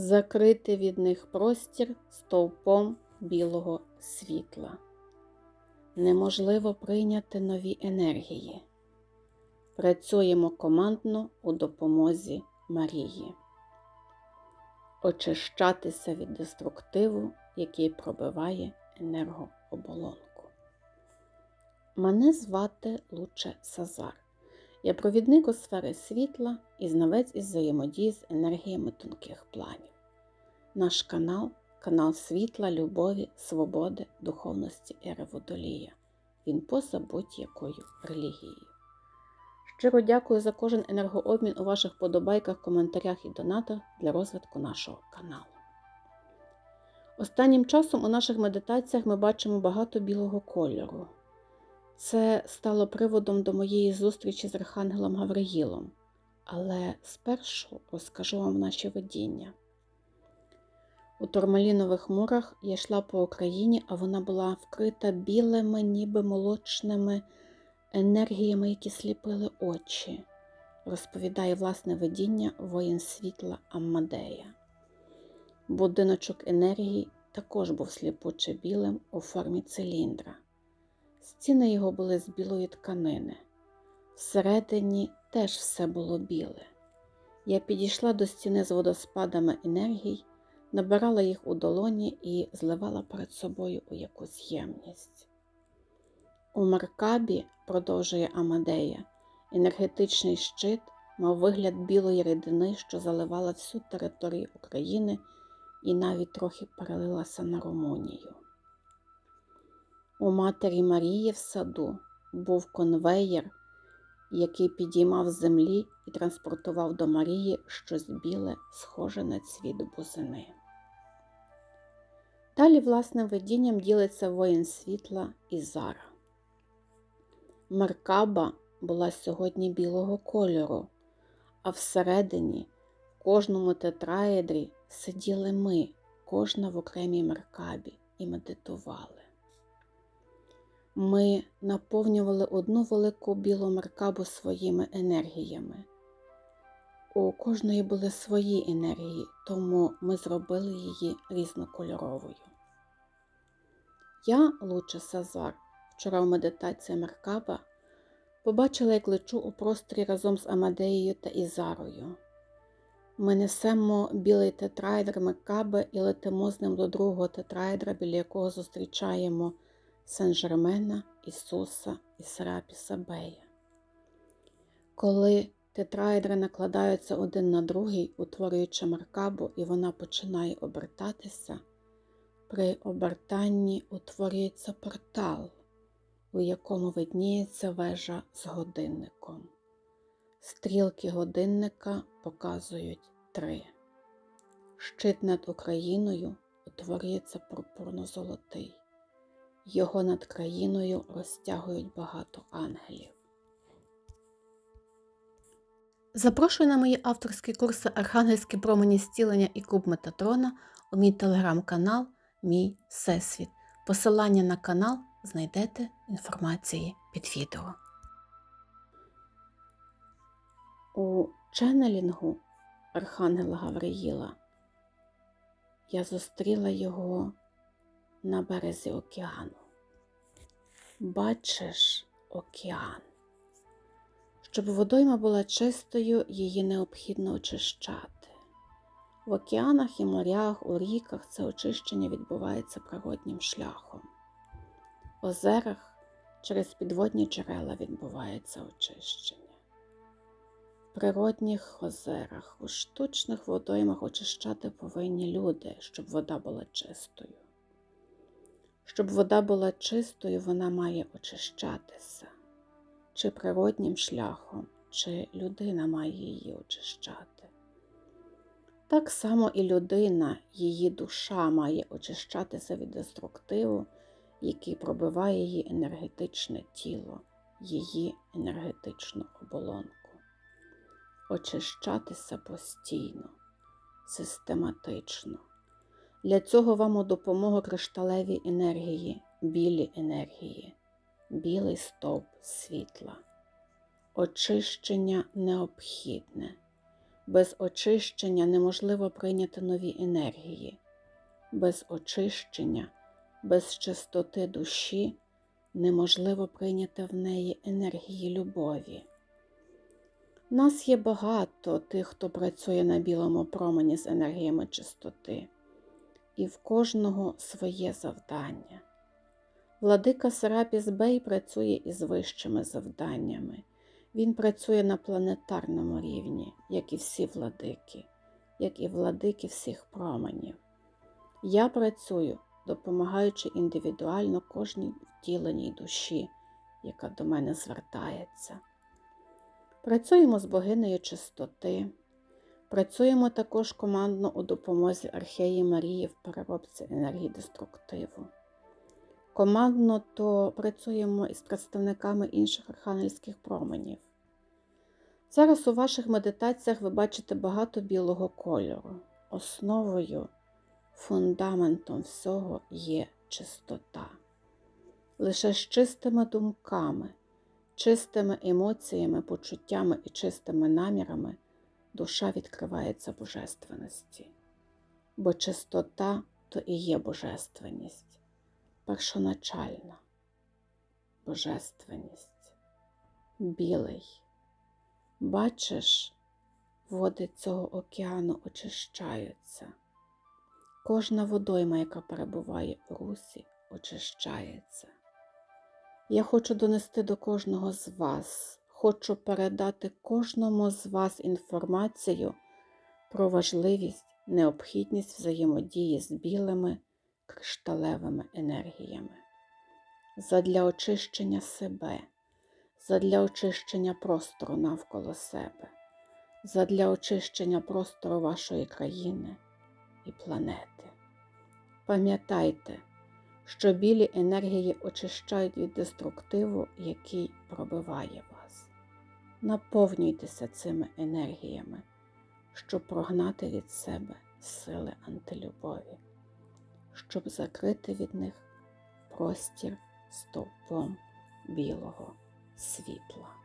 закрити від них простір стовпом білого світла. Неможливо прийняти нові енергії. Працюємо командно у допомозі Марії. Очищатися від деструктиву, який пробиває енергооболонку. Мене звати Луче Сазар. Я провідник у сфери світла і знавець із взаємодії з енергіями тонких планів. Наш канал канал світла, любові, свободи, духовності Ери Водолія. Він поза будь-якою релігією. Щиро дякую за кожен енергообмін у ваших подобайках, коментарях і донатах для розвитку нашого каналу. Останнім часом у наших медитаціях ми бачимо багато білого кольору. Це стало приводом до моєї зустрічі з Архангелом Гавриїлом, але спершу розкажу вам наші видіння. У Тормалінових мурах я йшла по Україні, а вона була вкрита білими, ніби молочними енергіями, які сліпили очі, розповідає власне видіння воїн світла Аммадея. Будиночок енергії також був сліпуче білим у формі циліндра. Стіни його були з білої тканини. Всередині теж все було біле. Я підійшла до стіни з водоспадами енергій, набирала їх у долоні і зливала перед собою у якусь ємність. У Маркабі, продовжує Амадея, енергетичний щит мав вигляд білої рідини, що заливала всю територію України і навіть трохи перелилася на Румунію. У матері Марії в саду був конвеєр, який підіймав з землі і транспортував до Марії щось біле, схоже на цвіт бузини. Далі власним видінням ділиться воїн світла і Зара. Меркаба була сьогодні білого кольору, а всередині, в кожному тетраедрі сиділи ми, кожна в окремій меркабі, і медитували. Ми наповнювали одну велику білу меркабу своїми енергіями. У кожної були свої енергії, тому ми зробили її різнокольоровою. Я, Луча Сазар, вчора в медитації Меркаба, побачила, як лечу у просторі разом з Амадеєю та Ізарою. Ми несемо білий тетраїдр Меркаби і летимо з ним до другого тетраїдра, біля якого зустрічаємо Сен-Жермена, Ісуса і Серапіса Бея. Коли тетраїдри накладаються один на другий, утворюючи Меркабу, і вона починає обертатися, при обертанні утворюється портал, у якому видніється вежа з годинником. Стрілки годинника показують три. Щит над Україною утворюється пурпурно-золотий. Його над країною розтягують багато ангелів. Запрошую на мої авторські курси Архангельські промені зцілення і Куб Метатрона у мій телеграм-канал Мій Всесвіт. Посилання на канал знайдете інформації під відео. У ченнелінгу Архангела Гавриїла я зустріла його на березі океану. Бачиш океан. Щоб водойма була чистою, її необхідно очищати. В океанах і морях, у ріках це очищення відбувається природнім шляхом. В озерах через підводні джерела відбувається очищення. В природних озерах, у штучних водоймах очищати повинні люди, щоб вода була чистою. Щоб вода була чистою, вона має очищатися, чи природнім шляхом, чи людина має її очищати. Так само і людина, її душа має очищатися від деструктиву, який пробиває її енергетичне тіло, її енергетичну оболонку. Очищатися постійно, систематично. Для цього вам у допомогу кришталеві енергії, білі енергії, білий стовп світла. Очищення необхідне, Без очищення неможливо прийняти нові енергії. Без очищення, без чистоти душі неможливо прийняти в неї енергії любові. Нас є багато тих, хто працює на білому промені з енергіями чистоти, і в кожного своє завдання. Владика Серапіс Бей працює із вищими завданнями. Він працює на планетарному рівні, як і всі владики, як і владики всіх променів. Я працюю, допомагаючи індивідуально кожній втіленій душі, яка до мене звертається. Працюємо з богинею чистоти, працюємо також командно у допомозі Археї Марії в переробці енергії деструктиву. Командно то працюємо із представниками інших архангельських променів. Зараз у ваших медитаціях ви бачите багато білого кольору. Основою, фундаментом всього є чистота. Лише з чистими думками, чистими емоціями, почуттями і чистими намірами душа відкривається божественності. Бо чистота то і є божественність, першоначальна божественність, білий. Бачиш, води цього океану очищаються. Кожна водойма, яка перебуває у русі, очищається. Я хочу донести до кожного з вас, хочу передати кожному з вас інформацію про важливість, необхідність взаємодії з білими кришталевими енергіями задля очищення себе, задля очищення простору навколо себе, задля очищення простору вашої країни і планети. Пам'ятайте, що білі енергії очищають від деструктиву, який пробиває вас. Наповнюйтеся цими енергіями, щоб прогнати від себе сили антилюбові, щоб закрити від них простір стовпом білого світла.